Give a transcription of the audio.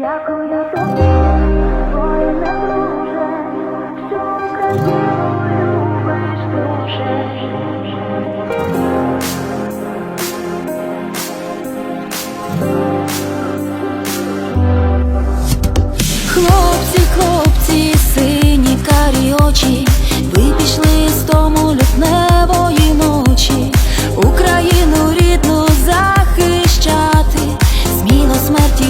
Дякую тобі, воїне друже, що Україну любиш дуже. Хлопці, хлопці, сині карі очі, ви пішли з тому лютневої ночі, Україну рідну захищати, сміло смерті